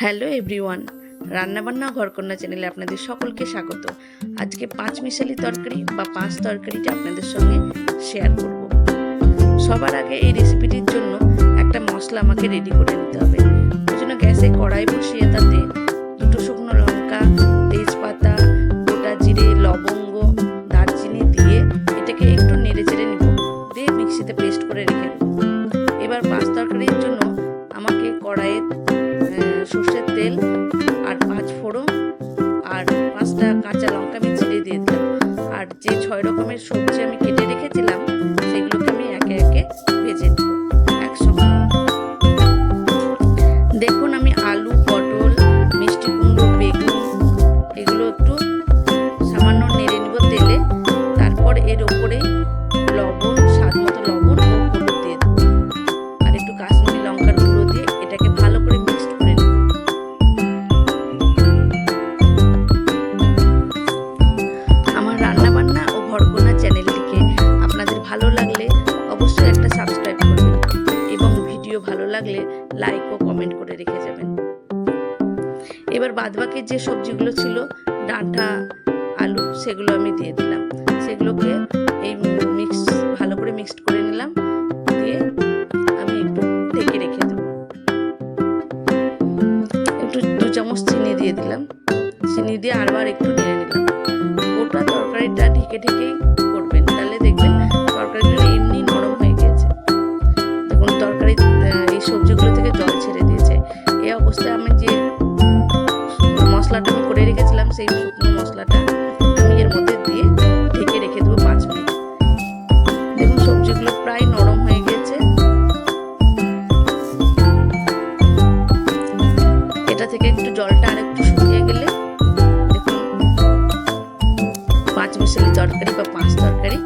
Hello everyone, রান্নাবান্না ঘরকন্যা চ্যানেলে আপনাদের সকলকে স্বাগত। আজকে পাঁচ মিশালি তরকারি বা পাঁচ তরকারিটা আপনাদের সঙ্গে শেয়ার করব। সবার আগে এই রেসিপিটির জন্য একটা মশলা আমাকে রেডি করে নিতে হবে। ওই জন্য গ্যাসে কড়াই বসিয়ে তাতে দুটো শুকনো লঙ্কা, তেজপাতা, গোটা জিরে, লবঙ্গ, দারচিনি দিয়ে এটাকে একটু নেড়ে চেড়ে নিব। দিয়ে মিক্সিতে পেস্ট করে রেখে এবার পাঁচ তরকারির জন্য আমাকে কড়াইয়ে সর্ষের তেল আর পাঁচ ফোড়ন আর পাঁচটা কাঁচা লঙ্কা আমি ছিঁড়ে দিয়ে দিলাম। আর যে ছয় রকমের সবজি আমি কেটে রেখেছিলাম, সেগুলোকে আমি একে একে ভেজে নেব একসঙ্গে। দেখুন আমি আলু, পটল, মিষ্টি কুমড়ো, বেগুন, এগুলো একটু সামান্য নেড়ে নিব তেলে। তারপর এর ওপরে ভালো লাগলে অবশ্যই একটা সাবস্ক্রাইব করবেন এবং ভিডিও ভালো লাগলে লাইক ও কমেন্ট করে রেখে যাবেন। এবার বাদবাকি যে সবজিগুলো ছিল, ডাঁটা, আলু, সেগুলো আমি দিয়ে দিলাম। সেগুলোকে এই মিক্স ভালো করে মিক্সড করে নিলাম। দিয়ে আমি একটু ঢেকে রেখে দেবো। একটু দু চামচ চিনি দিয়ে দিলাম। চিনি দিয়ে আরবার একটু নেড়ে নিলাম। গোটা তরকারিটা ঢেকে ঢেকেই অবস্থায় আমি যে মশলাটা করে রেখেছিলাম, সেই শুকনো মশলাটা আমি এর মধ্যে দিয়ে ঢেকে রেখে দেবো পাঁচ মিনিট। দেখুন, সবজিগুলো প্রায় নরম হয়ে গেছে। এটা থেকে একটু জলটা আর একটু শুকিয়ে গেলে, দেখুন, পাঁচ মিশালি তরকারি বা পাঁচ তরকারি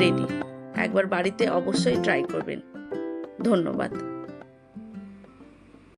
রেডি। একবার বাড়িতে অবশ্যই ট্রাই করবেন। ধন্যবাদ।